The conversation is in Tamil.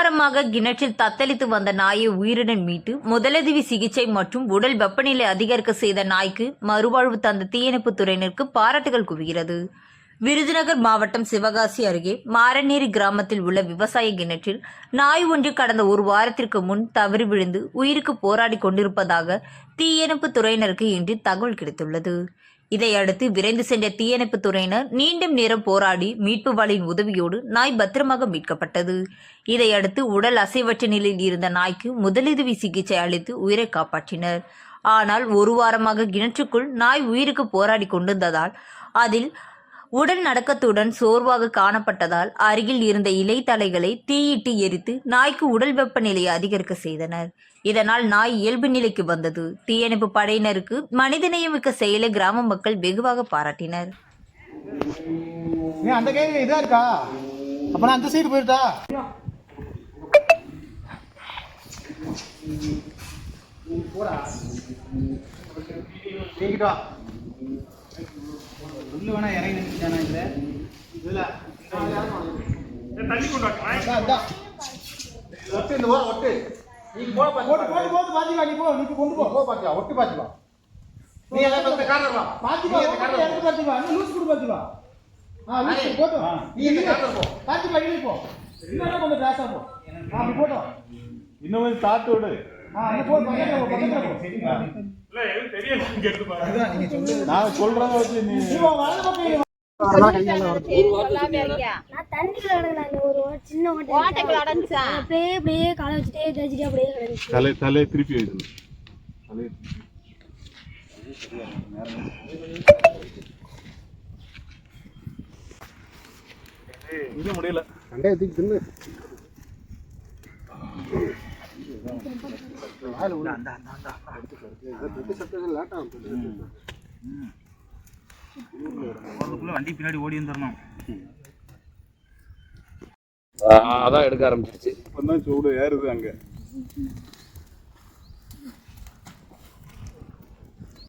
வாரமாக கிணற்றில் தத்தளித்து வந்த நாயை உயிருடன் மீட்டு முதலுதவி சிகிச்சை மற்றும் உடல் வெப்பநிலை அதிகரிக்க செய்த நாய்க்கு மறுவாழ்வு தந்த தீயணைப்பு துறையினருக்கு பாராட்டுகள் குவிகிறது. விருதுநகர் மாவட்டம் சிவகாசி அருகே மாரநேரி கிராமத்தில் உள்ள விவசாய கிணற்றில் நாய் ஒன்று கடந்த ஒரு வாரத்திற்கு முன் தவறி விழுந்து உயிருக்கு போராடி கொண்டிருப்பதாக தீயணைப்பு துறையினருக்கு இன்று தகவல் கிடைத்துள்ளது. இதையடுத்து விரைந்து சென்ற தீயணைப்பு துறையினர் நீண்ட நேரம் போராடி மீட்பு வலையின் உதவியோடு நாய் பத்திரமாக மீட்கப்பட்டது. இதையடுத்து உடல் அசைவற்ற நிலையில் இருந்த நாய்க்கு முதலுதவி சிகிச்சை அளித்து உயிரை காப்பாற்றினர். ஆனால் ஒரு வாரமாக கிணற்றுக்குள் நாய் உயிருக்கு போராடி கொண்டிருந்ததால் அதில் உடல் நடக்கத்துடன் சோர்வாக காணப்பட்டதால் அருகில் இருந்த இலை தலைகளை தீயிட்டு எரித்து நாய்க்கு உடல் வெப்பநிலையை அதிகரிக்க செய்தனர். இதனால் நாய் இயல்பு நிலைக்கு வந்தது. தீயணைப்பு படையினருக்கு மனிதநேயமிக்க செயலை கிராம மக்கள் வெகுவாக பாராட்டினர். அந்த கை இதா இருக்கா? அப்ப நான் அந்த சைடு போயிருட்டா போடா. உள்ள வேணா இறங்கி நின்றுச்சானா இதுல. இதுல. தள்ளி கொண்டு. ஒட்டு இந்த ஓரம் ஒட்டு. நீ போ போட்டு போட்டு போட்டு பாத்திக்கலாம் நீ போ நீ கொண்டு போ. போ பாத்தியா ஒட்டு பாத்திக்கலாம் நீ எல்லாம் பக்கத்துல கார்னர் வா. பாத்திக்கலாம் நீ கார்னர் எடுத்து பாத்திக்கலாம் நீ லூஸ் கொடு பாத்திக்கலாம் ஆ லூஸ் போட்டு நீ இந்த கார்னர் போ. பாத்திக்கலாம் இழுத்து போ. இல்லன்னா கொஞ்சம் கிளாஸா போ. ஆ அப்படி போட்டோம் இன்னும் கொஞ்சம் தாத்து விடு. இங்க நான் சொல்றத வச்சு நீ தலை தலையை திருப்பி வைக்கணும் தலையை இன்னும் முடியல. வண்டி பின்னாடி ஓடி வந்துடணும். அதான் எடுக்க ஆரம்பிச்சிருச்சு. இப்பதான் சூடு ஏறுது அங்க.